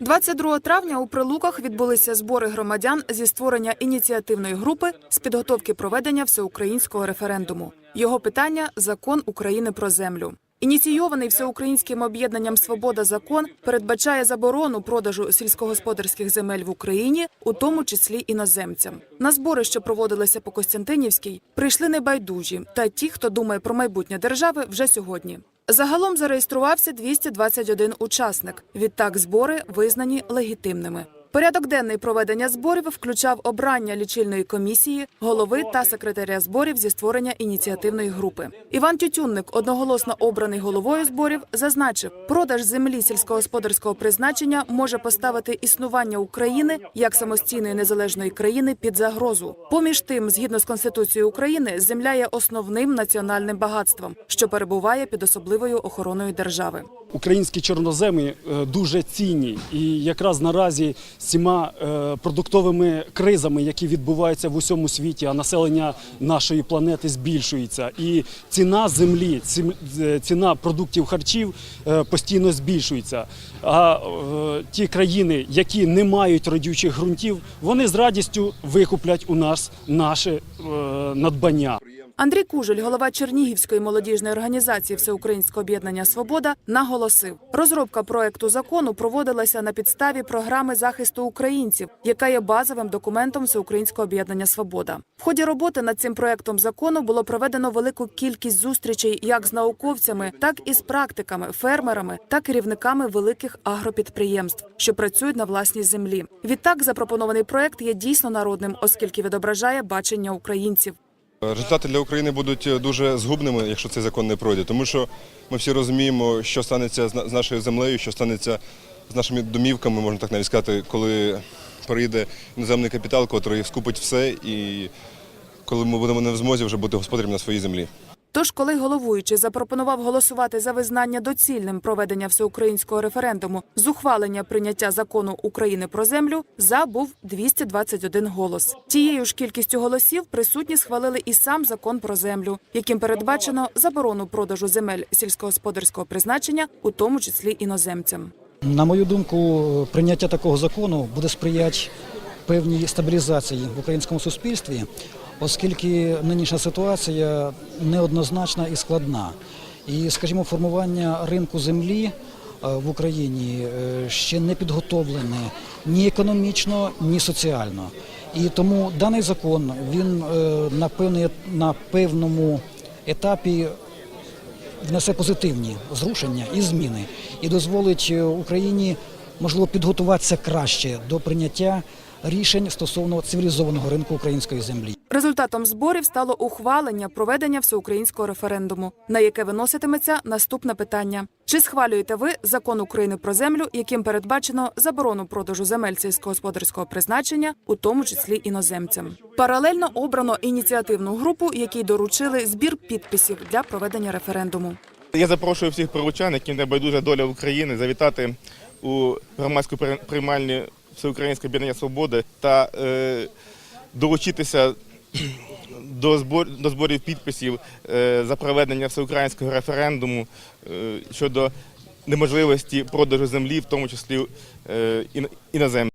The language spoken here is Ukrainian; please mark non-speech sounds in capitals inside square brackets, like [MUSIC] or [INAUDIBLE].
22 травня у Прилуках відбулися збори громадян зі створення ініціативної групи з підготовки проведення всеукраїнського референдуму. Його питання закон України про землю. Ініційований всеукраїнським об'єднанням Свобода закон передбачає заборону продажу сільськогосподарських земель в Україні, у тому числі іноземцям. На збори, що проводилися по Костянтинівській, прийшли небайдужі та ті, хто думає про майбутнє держави вже сьогодні. Загалом зареєструвався 221 учасник. Відтак збори визнані легітимними. Порядок денний проведення зборів включав обрання лічильної комісії, голови та секретаря зборів зі створення ініціативної групи. Іван Тютюнник, одноголосно обраний головою зборів, зазначив, продаж землі сільськогосподарського призначення може поставити існування України як самостійної незалежної країни під загрозу. Поміж тим, згідно з конституцією України, земля є основним національним багатством, що перебуває під особливою охороною держави. Українські чорноземи е, дуже цінні, і якраз наразі цими е, продуктовими кризами, які відбуваються в усьому світі, а населення нашої планети збільшується, і ціна землі, е, ціна продуктів харчів е, постійно збільшується. А ті країни, які не мають родючих ґрунтів, вони з радістю викуплять у нас наше надбання. Андрій Кужель, голова Чернігівської молодіжної організації Всеукраїнського об'єднання Свобода, наголосив, розробка проекту закону проводилася на підставі програми захисту українців, яка є базовим документом Всеукраїнського об'єднання Свобода. В ході роботи над цим проектом закону було проведено велику кількість зустрічей як з науковцями, так і з практиками, фермерами та керівниками великих агропідприємств, що працюють на власній землі. Відтак, запропонований проект є дійсно народним, оскільки відображає бачення українців. Результати для України будуть дуже згубними, якщо цей закон не пройде, тому що ми всі розуміємо, що станеться з нашою землею, що станеться з нашими домівками, можна так навіть сказати, коли прийде іноземний капітал, який скупить все, і коли ми будемо не в змозі вже бути господарем на своїй землі. Тож, коли головуючий запропонував голосувати за визнання доцільним проведення всеукраїнського референдуму з ухвалення прийняття закону України про землю, за був 221 голос. Тією ж кількістю голосів присутні схвалили і сам закон про землю, яким передбачено заборону продажу земель сільськогосподарського призначення, у тому числі іноземцям. На мою думку, прийняття такого закону буде сприяти певній стабілізації в українському суспільстві, оскільки нинішня ситуація неоднозначна і складна. І, скажімо, формування ринку землі е, в Україні е, ще не підготовлене ні економічно, ні соціально. І тому даний закон він е, на на певному етапі внесе позитивні зрушення і зміни і дозволить Україні можливо підготуватися краще до прийняття рішень стосовно цивілізованого ринку української землі. Результатом зборів стало ухвалення проведення всеукраїнського референдуму, на яке виноситиметься наступне питання: чи схвалюєте ви закон України про землю, яким передбачено заборону продажу земель сільськогосподарського призначення, у тому числі іноземцям? Паралельно обрано ініціативну групу, якій доручили збір підписів для проведення референдуму. Я запрошую всіх прилучан, яким не байдужа доля України, завітати у громадську при- приймальню Всеукраїнського об'єднання Свободи та е, долучитися [CLEARS THROAT] до, збор, до зборів підписів е, за проведення всеукраїнського референдуму е, щодо неможливості продажу землі, в тому числі е, ін- іноземцям.